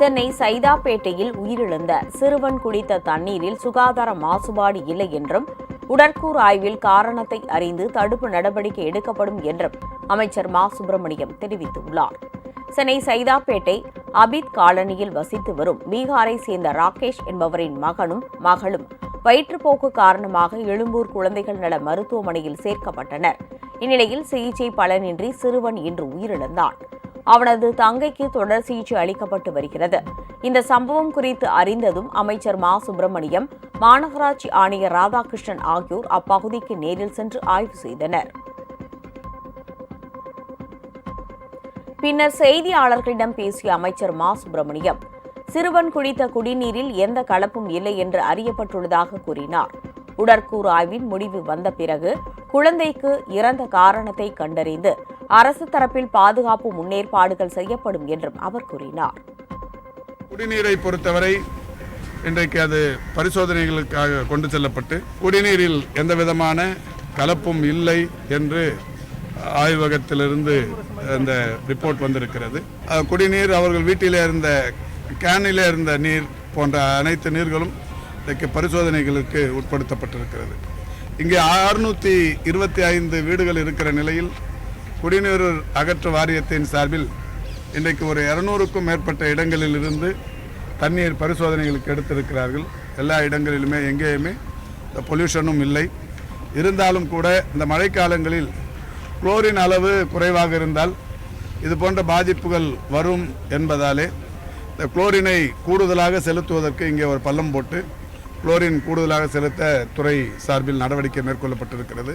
சென்னை சைதாப்பேட்டையில் உயிரிழந்த சிறுவன் குடித்த தண்ணீரில் சுகாதார மாசுபாடு இல்லை என்றும் உடற்கூறு ஆய்வில் காரணத்தை அறிந்து தடுப்பு நடவடிக்கை எடுக்கப்படும் என்றும் அமைச்சர் மா. சுப்பிரமணியம் தெரிவித்துள்ளார். சென்னை சைதாப்பேட்டை அபித் காலனியில் வசித்து வரும் பீகாரை சேர்ந்த ராகேஷ் என்பவரின் மகனும் மகளும் வயிற்றுப்போக்கு காரணமாக எழும்பூர் குழந்தைகள் நல மருத்துவமனையில் சேர்க்கப்பட்டனர். இந்நிலையில் சிகிச்சை பலனின்றி சிறுவன் இன்று உயிரிழந்தான். அவனது தங்கைக்கு தொடர் சிகிச்சை அளிக்கப்பட்டு வருகிறது. இந்த சம்பவம் குறித்து அறிந்ததும் அமைச்சர் மா. சுப்பிரமணியம் மாநகராட்சி ஆணையர் ராதாகிருஷ்ணன் ஆகியோர் அப்பகுதிக்கு நேரில் சென்று ஆய்வு செய்தனர். பின்னர் செய்தியாளர்களிடம் பேசிய அமைச்சர் மா. சுப்பிரமணியம் சிறுவன் குடித்த குடிநீரில் எந்த கலப்பும் இல்லை என்று அறியப்பட்டுள்ளதாக கூறினார். உடற்கூறு ஆய்வின் முடிவு வந்த பிறகு குழந்தைக்கு இறந்த காரணத்தை கண்டறிந்து அரசு தரப்பில் பாதுகாப்பு முன்னேற்பாடுகள் செய்யப்படும் என்றும் அவர் கூறினார். குடிநீரை பொறுத்தவரை இன்றைக்கு அது பரிசோதனைகளுக்காக கொண்டு செல்லப்பட்டு குடிநீரில் எந்த விதமான கலப்பும் இல்லை என்று ஆய்வகத்திலிருந்து அந்த ரிப்போர்ட் வந்திருக்கிறது. குடிநீர் அவர்கள் வீட்டிலே இருந்த கேனிலே இருந்த நீர் போன்ற அனைத்து நீர்களும் இன்றைக்கு பரிசோதனைகளுக்கு உட்படுத்தப்பட்டிருக்கிறது. இங்கே அறுநூற்றி இருபத்தி ஐந்து வீடுகள் இருக்கிற நிலையில் குடிநீர் அகற்று வாரியத்தின் சார்பில் இன்றைக்கு ஒரு இரநூறுக்கும் மேற்பட்ட இடங்களில் இருந்து தண்ணீர் பரிசோதனைகளுக்கு எடுத்திருக்கிறார்கள். எல்லா இடங்களிலுமே எங்கேயுமே இந்த பொல்யூஷனும் இல்லை. இருந்தாலும் கூட இந்த மழைக்காலங்களில் குளோரின் அளவு குறைவாக இருந்தால் இது போன்ற பாதிப்புகள் வரும் என்பதாலே இந்த குளோரினை கூடுதலாக செலுத்துவதற்கு இங்கே ஒரு பள்ளம் போட்டு குளோரின் கூடுதலாக செலுத்த துறை சார்பில் நடவடிக்கை மேற்கொள்ளப்பட்டிருக்கிறது.